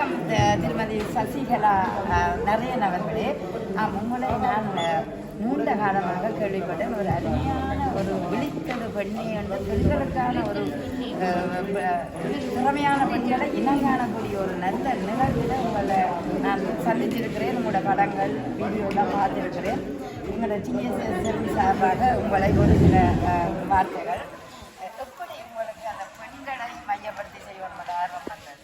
வணக்கம் திருமதி சசிகலா நரேன் அவர்களே. உங்களை நான் அஹ், நீண்ட காலமாக கேள்விப்பட்டேன். ஒரு அருமையான ஒரு விழித்தது பெண்ணை என்ற பெண்களுக்கான ஒரு திறமையான பெண்களை இனங்காணக்கூடிய ஒரு நல்ல நிகழ்வில் உங்களை நான் சந்தித்திருக்கிறேன். உங்களோட படங்கள் வீடியோலாம் பார்த்திருக்கிறேன். உங்களோட டிஎஸ்எஸ்எல் சார்பாக உங்களை ஒரு சில வார்த்தைகள் அஹ், எப்படி உங்களுக்கு அந்த பெண்களை மையப்படுத்தி செய்வது ஆர்வம் வந்தது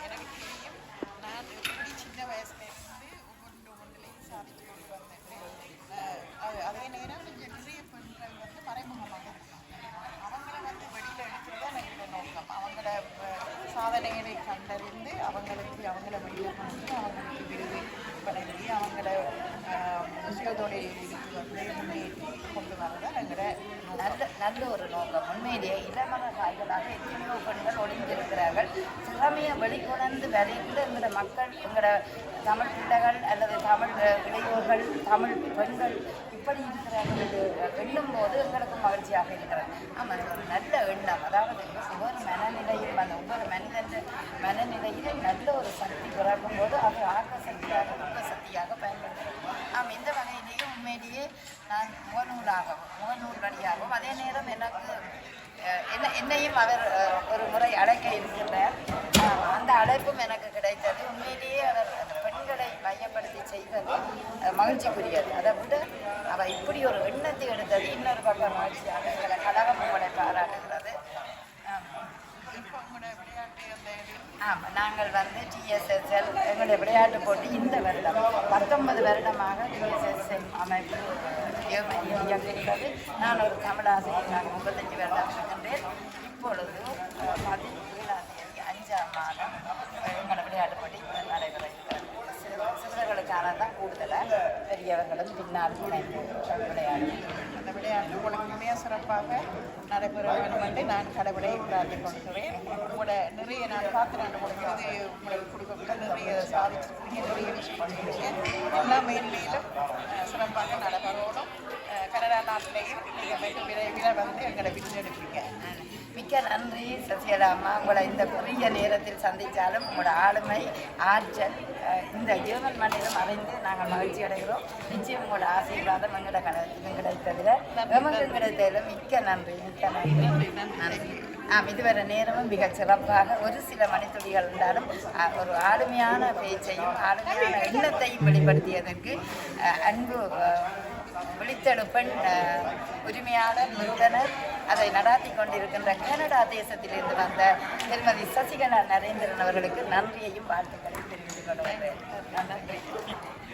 எனக்கு தெரியும் நான் எப்படி சின்ன வயசுல இருந்து ஒவ்வொன்று ஒன்றிலையும் சாதிச்சு கொண்டு வந்திருக்கேன் அஹ் அது அதே நேரம் இங்கே நிறைய பெண்கள் வந்து மறைமுகமாக இருக்காங்க அவங்கள வந்து வெளியில் எடுக்கிறது தான் எங்களோட நோக்கம் அவங்கள அஹ், சாதனைகளை கண்டறிந்து அவங்களுக்கு அவங்கள வெளியில் கொண்டு அவங்களுக்கு விருது வழங்கி அவங்கள அஹ், வந்து முன்னேற்றி கொண்டு வரதான் எங்களோட நல்ல நல்ல ஒரு நோக்கம். உண்மையிலேயே இளமர காய்களாக எத்தனையோ பெண்கள் ஒளிந்திருக்கிறார்கள். திறமையை வெளிக்கொணர்ந்து வரையில் எங்களோட மக்கள் எங்களோட தமிழ் பிள்ளைகள் அல்லது தமிழ் இளையோர்கள் தமிழ் பெண்கள் இப்படி இருக்கிறார்கள் என்று எண்ணும் போது எங்களுக்கு மகிழ்ச்சியாக இருக்கிறது. ஆமாம் ஒரு நல்ல எண்ணம். அதாவது ஒவ்வொரு மனநிலையும் அந்த ஒவ்வொரு மன மனநிலையிலும் நல்ல ஒரு சக்தி பிறக்கும் போது அது ஆக்க சக்தியாக ஊக்க சக்தியாக பயன்படுத்தும் ஆம் இந்த வகையிலேயே உண்மையிலேயே நான் முகநூலாகவும் முகநூல் வழியாகவும் அதே நேரம் எனக்கு என்ன என்னையும் அவர் ஒரு முறை அழைக்க இருக்கின்றார். அந்த அழைப்பும் எனக்கு கிடைத்தது. உண்மையிலேயே அவர் அந்த பெண்களை மையப்படுத்தி செய்வது மகிழ்ச்சிக்குரியது. அதை விட அவள் இப்படி ஒரு எண்ணத்தை எடுத்தது இன்னொரு பக்கம் மகிழ்ச்சியாக எங்களை கழகம் உங்களை பாராட்டுகிறது ஆம். இப்போ உங்களோட விளையாட்டு அந்த இது ஆமாம் நாங்கள் வந்து டிஎஸ்எஸ்எல் எங்களுடைய விளையாட்டு போட்டி இந்த வருடம் பத்தொன்பது வருடமாக டிஎஸ்எஸ்எல் அமைப்பு இயங்குகிறது. நான் ஒரு தமிழாசிரியர் நான் முப்பத்தஞ்சு வருடம் இருக்கின்றேன் இப்பொழுது பதினேழாம் தேதி அஞ்சாம் மாதம் அஹ், எங்களோட விளையாட்டு போட்டி நடைபெற இருக்கிறது சிறு- சிறுவர்களுக்கான தான் கூடுதலாக பெரியவர்களும் பின்னால் இணைந்து விளையாடும் அந்த விளையாட்டு உங்களுக்கு சிறப்பாக நடைபெற வேண்டும் என்று நான் கடவுளை பிரார்த்தி கொள்கிறேன் உங்களோட நிறைய நான் பார்த்து நான் கொடுக்கிறது உங்களுக்கு கொடுக்கப்பட்ட நிறைய சாதிச்சிருக்கீங்க நிறைய விஷயம் செய்யுங்க எல்லா மேன்மையிலும் சிறப்பாக நடைபெறணும் அஹ், கனடா நாட்டிலேயும் நீங்கள் விரைவில் வந்து எங்களை விருந்தெடுப்பீங்க மிக்க நன்றி சசிகலா அம்மா. உங்களை இந்த குறுகிய நேரத்தில் சந்தித்தாலும் உங்களோட ஆளுமை ஆற்றல் இந்த ஜீவன் மண்ணிலும் அறிந்து நாங்கள் மகிழ்ச்சி அடைகிறோம். நிச்சயம் உங்களோட ஆசீர்வாதம் எங்களோட கணக்கு கிடைத்ததில் எமக்கு கிடைத்ததில் மிக்க நன்றி மிக்க நன்றி. நன்றி ஆம் இதுவரை நேரமும் மிக சிறப்பாக ஒரு சில மணித்துளிகள் இருந்தாலும் ஒரு ஆளுமையான பேச்சையும் ஆளுமையான எண்ணத்தையும் வெளிப்படுத்தியதற்கு அன்பு விழித்தெழுப்பன் உரிமையாளர் நிறுவனர் அதை நடாத்தி கொண்டிருக்கின்ற கனடா தேசத்திலிருந்து வந்த திருமதி சசிகலா நரேந்திரன் அவர்களுக்கு நன்றியையும் வாழ்த்துக்களையும் தெரிவித்துக் கொள்கிறேன். நன்றி.